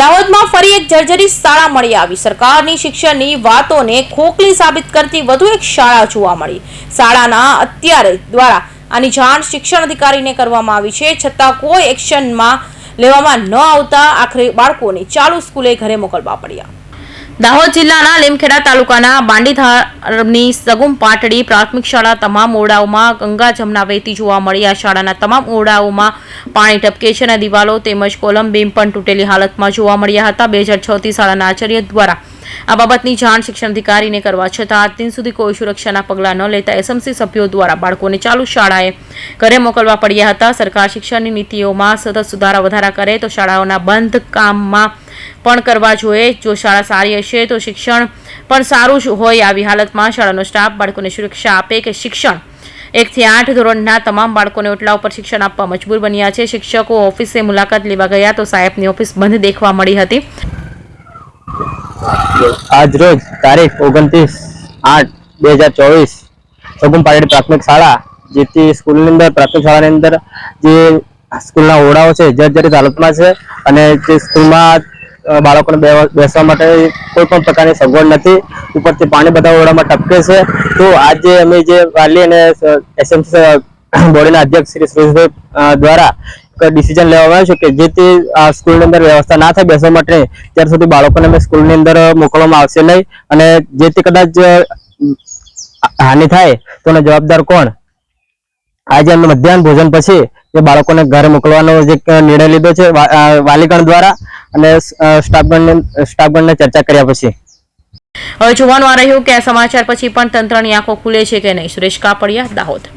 દાહોદમાં ફરી એક જર્જરી શાળા મળી આવી. સરકારની શિક્ષણની વાતોને ખોખલી સાબિત કરતી વધુ એક શાળા જોવા મળી. શાળાના અત્યારે દ્વારા આની જાણ શિક્ષણ અધિકારીને કરવામાં આવી છે. છતાં કોઈ એક્શનમાં લેવામાં ન આવતા આખરે બાળકોને ચાલુ સ્કૂલે ઘરે મોકલવા પડ્યા. દાહોદ જિલ્લાના લીમખેડા તાલુકાના બાંડીધારની સગુમ પાટડી પ્રાથમિક શાળા તમામ ઓરડાઓમાં ગંગા જમના વહેતી જોવા મળી. આ શાળાના તમામ ઓરડાઓમાં પાણી ટપકે છે અને દિવાલો તેમજ કોલમ બીમ પણ તૂટેલી હાલતમાં જોવા મળ્યા હતા. બે હજાર છથી શાળાના આચાર્ય દ્વારા આ બાબતની જાણ શિક્ષણ અધિકારીને કરવા છતાં આજ સુધી કોઈ સુરક્ષાના પગલાં ન લેતા એસએમસી સભ્યો દ્વારા બાળકોને ચાલુ શાળાએ ઘરે મોકલવા પડ્યા હતા. સરકાર શિક્ષણની નીતિઓમાં સતત સુધારા વધારા કરે તો શાળાઓના બંધ કામમાં પણ કરવા જોઈએ. જો શાળા સારી હશે તો શિક્ષણ પણ સારું જ હોય આવી હાલતમાં શાળાનો સ્ટાફ બાળકોને સુરક્ષા આપે કે શિક્ષણ? એકથી આઠ ધોરણના તમામ બાળકોને ઓટલા ઉપર શિક્ષણ આપવા મજબૂર બન્યા છે. શિક્ષકો ઓફિસે મુલાકાત લેવા ગયા તો સાહેબની ઓફિસ બંધ દેખવા મળી હતી. આજ રોજ તારીખ ઓગણત્રીસ આઠ બે હજાર ચોવીસ સગુમ પારેડ પ્રાથમિક શાળા, જેથી સ્કૂલની અંદર, પ્રાથમિક શાળાની અંદર જે સ્કૂલના ઓરડાઓ છે જર્જરિત હાલતમાં છે અને જે સ્કૂલમાં બાળકોને બેસવા માટે કોઈ પણ પ્રકારની સગવડ નથી. ઉપરથી પાણી બધા ઓરડામાં ટપકે છે. તો આજે અમે જે વાલી અને એસએમસી બોડીના અધ્યક્ષ શ્રી સુરેશભાઈ દ્વારા ડિસિઝન લેવામાં આવ્યું છે કે જેથી આ સ્કૂલની અંદર વ્યવસ્થા ના થાય બેસવા માટે, ત્યાર સુધી બાળકોને અમે સ્કૂલની અંદર મોકલવામાં આવશે નહીં? અને જેથી કદાચ હાનિ થાય, તો જવાબદાર કોણ? આજે અમે મધ્યાહન ભોજન પછી એ બાળકોને ઘરે મોકલવાનો જે નિર્ણય લીધો છે વાલીગણ દ્વારા અને સ્ટાફગણ સ્ટાફગણને ચર્ચા કર્યા પછી. હવે જોવાનું આ રહ્યું કે સમાચાર પછી પણ તંત્રની આંખો ખુલે છે કે નહીં? સુરેશ કાપડિયા, દાહોદ.